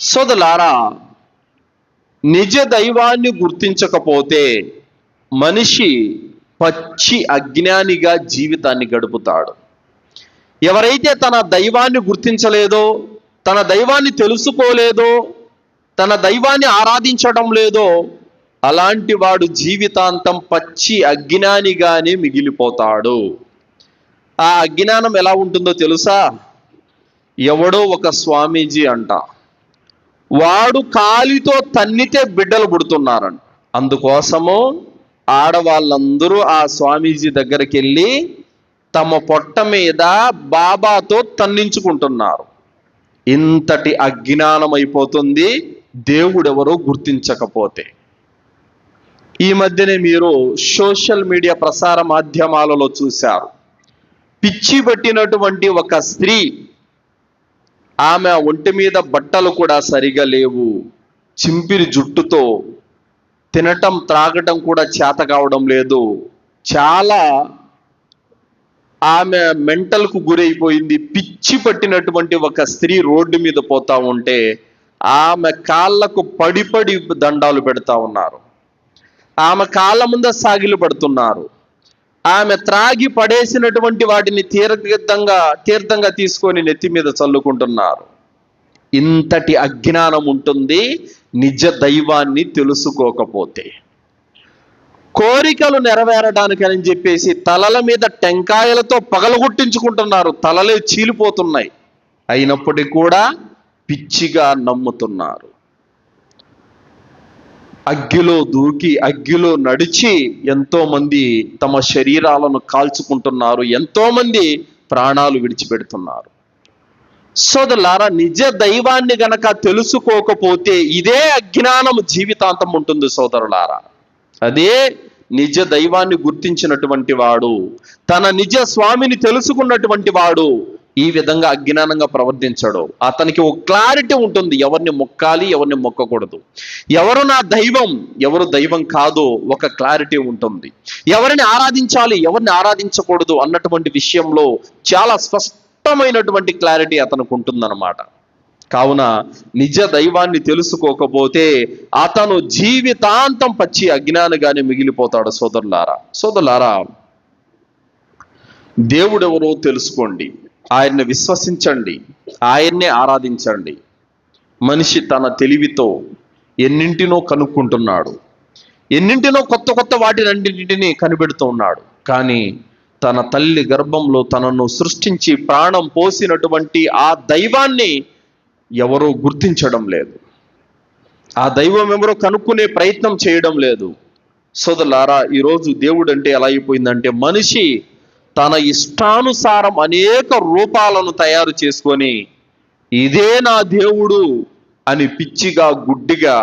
సోదలారా నిజ దైవాన్ని గుర్తించకపోతే మనిషి పచ్చి అజ్ఞానిగా జీవితాన్ని గడుపుతాడు. ఎవరైతే తన దైవాన్ని గుర్తించలేదో తన దైవాన్ని తెలుసుకోలేదో తన దైవాన్ని ఆరాధించడం లేదో అలాంటి వాడు జీవితాంతం పచ్చి అజ్ఞానిగానే మిగిలిపోతాడు. ఆ అజ్ఞానం ఎలా ఉంటుందో తెలుసా? ఎవడో ఒక స్వామీజీ అంట. వాడు కాలితో తన్నితే బిడ్డలు పుడుతున్నారని. అందుకోసము ఆడవాళ్ళందరూ ఆ స్వామీజీ దగ్గరికి వెళ్ళి తమ పొట్ట మీద బాబాతో తన్నించుకుంటున్నారు. ఇంతటి అజ్ఞానం అయిపోతుంది దేవుడెవరో గుర్తించకపోతే. ఈ మధ్యనే మీరు సోషల్ మీడియా ప్రసార మాధ్యమాలలో చూశారు. పిచ్చి పట్టినటువంటి ఒక స్త్రీ ఆమె ఒంటి మీద బట్టలు కూడా సరిగా లేవు. చింపిరి జుట్టుతో తినటం త్రాగటం కూడా చేత కావడం లేదు. చాలా ఆమె మెంటల్కు గురైపోయింది. పిచ్చి పట్టినటువంటి ఒక స్త్రీ రోడ్డు మీద పోతా ఉంటే ఆమె కాళ్ళకు పడిపడి దండాలు పెడతా ఉన్నారు. ఆమె కాళ్ళ ముంద సాగిలు పడుతున్నారు ఆమె త్రాగి పడేసినటువంటి వాటిని తీర్థంగా తీర్థంగా తీసుకొని నెత్తి మీద చల్లుకుంటున్నారు. ఇంతటి అజ్ఞానం ఉంటుంది నిజ దైవాన్ని తెలుసుకోకపోతే. కోరికలు నెరవేరడానికని చెప్పేసి తలల మీద టెంకాయలతో పగలగొట్టించుకుంటున్నారు తలలే చీలిపోతున్నాయి. అయినప్పటికీ కూడా పిచ్చిగా నమ్ముతున్నారు. అగ్గిలో దూకి అగ్గిలో నడిచి ఎంతో మంది తమ శరీరాలను కాల్చుకుంటున్నారు. ఎంతో మంది ప్రాణాలు విడిచిపెడుతున్నారు. సోదరులారా నిజ దైవాన్ని గనక తెలుసుకోకపోతే ఇదే అజ్ఞానం జీవితాంతం ఉంటుంది సోదరులారా. అదే నిజ దైవాన్ని గుర్తించినటువంటి వాడు తన నిజ స్వామిని తెలుసుకున్నటువంటి వాడు ఈ విధంగా అజ్ఞానంగా ప్రవర్తించాడో. అతనికి ఒక క్లారిటీ ఉంటుంది. ఎవరిని మొక్కాలి ఎవరిని మొక్కకూడదు. ఎవరు నా దైవం ఎవరు దైవం కాదో ఒక క్లారిటీ ఉంటుంది. ఎవరిని ఆరాధించాలి ఎవరిని ఆరాధించకూడదు అన్నటువంటి విషయంలో చాలా స్పష్టమైనటువంటి క్లారిటీ అతనికి ఉంటుందన్నమాట. కావున నిజ దైవాన్ని తెలుసుకోకపోతే అతను జీవితాంతం పచ్చి అజ్ఞానిగానే మిగిలిపోతాడు సోదరులారా. సోదరులారా దేవుడెవరో తెలుసుకోండి. ఆయన్ని విశ్వసించండి ఆయన్నే ఆరాధించండి. మనిషి తన తెలివితో ఎన్నింటినో కనుక్కుంటున్నాడు ఎన్నింటినో కొత్త కొత్త వాటినన్నింటినీ కనిపెడుతూ ఉన్నాడు. కానీ తన తల్లి గర్భంలో తనను సృష్టించి ప్రాణం పోసినటువంటి ఆ దైవాన్ని ఎవరూ గుర్తించడం లేదు. ఆ దైవం ఎవరో కనుక్కునే ప్రయత్నం చేయడం లేదు. సోదలారా ఈరోజు దేవుడు అంటే ఎలా అయిపోయిందంటే మనిషి తన ఇష్టానుసారం అనేక రూపాలను తయారు చేసుకొని ఇదే నా దేవుడు అని పిచ్చిగా గుడ్డిగా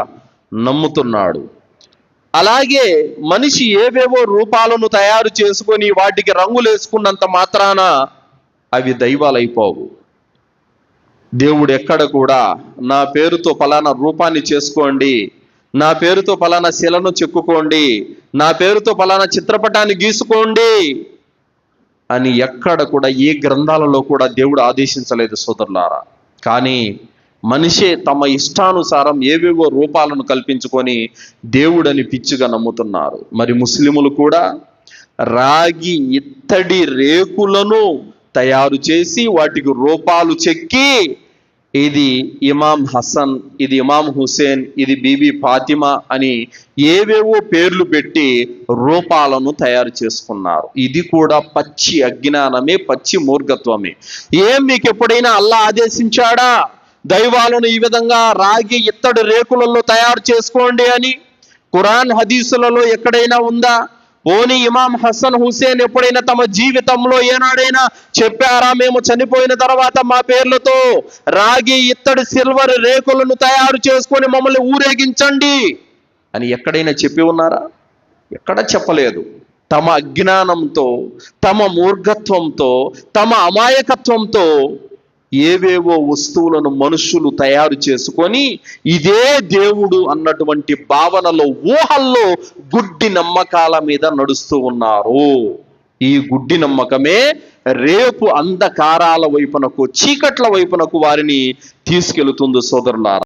నమ్ముతున్నాడు. అలాగే మనిషి ఏవేవో రూపాలను తయారు చేసుకొని వాటికి రంగులు వేసుకున్నంత మాత్రాన అవి దైవాలైపోవు. దేవుడు ఎక్కడ కూడా నా పేరుతో ఫలానా రూపాన్ని చేసుకోండి నా పేరుతో ఫలానా శిలను చెక్కుకోండి నా పేరుతో ఫలానా చిత్రపటాన్ని గీసుకోండి అని ఎక్కడ కూడా ఏ గ్రంథాలలో కూడా దేవుడు ఆదేశించలేదు సోదరులారా. కానీ మనిషే తమ ఇష్టానుసారం ఏవేవో రూపాలను కల్పించుకొని దేవుడని పిచ్చిగా నమ్ముతున్నారు. మరి ముస్లిములు కూడా రాగి ఇత్తడి రేకులను తయారు చేసి వాటికి రూపాలు చెక్కి ఇది ఇమాం హసన్ ఇది ఇమాం హుసేన్ ఇది బీబీ ఫాతిమా అని ఏవేవో పేర్లు పెట్టి రూపాలను తయారు చేసుకున్నారు. ఇది కూడా పచ్చి అజ్ఞానమే పచ్చి మూర్ఘత్వమే ఏం మీకు ఎప్పుడైనా అల్లా ఆదేశించాడా? దైవాలను ఈ విధంగా రాగి ఇత్తడి రేకులలో తయారు చేసుకోండి అని? ఖురాన్ హదీసులలో ఎక్కడైనా ఉందా? ఓని ఇమాం హసన్ హుసేన్ ఎప్పుడైనా తమ జీవితంలో ఏనాడైనా చెప్పారా? మేము చనిపోయిన తర్వాత మా పేర్లతో రాగి ఇత్తడి సిల్వర్ రేకులను తయారు చేసుకొని మమ్మల్ని ఊరేగించండి అని ఎక్కడైనా చెప్పి ఉన్నారా? ఎక్కడ చెప్పలేదు. తమ అజ్ఞానంతో తమ మూర్ఘత్వంతో తమ అమాయకత్వంతో ఏవేవో వస్తువులను మనుషులు తయారు చేసుకొని ఇదే దేవుడు అన్నటువంటి భావనలో ఊహల్లో గుడ్డి నమ్మకాల మీద నడుస్తూ ఉన్నారు. ఈ గుడ్డి నమ్మకమే రేపు అంధకారాల వైపునకు చీకట్ల వైపునకు వారిని తీసుకెళ్తుంది సోదరులారా.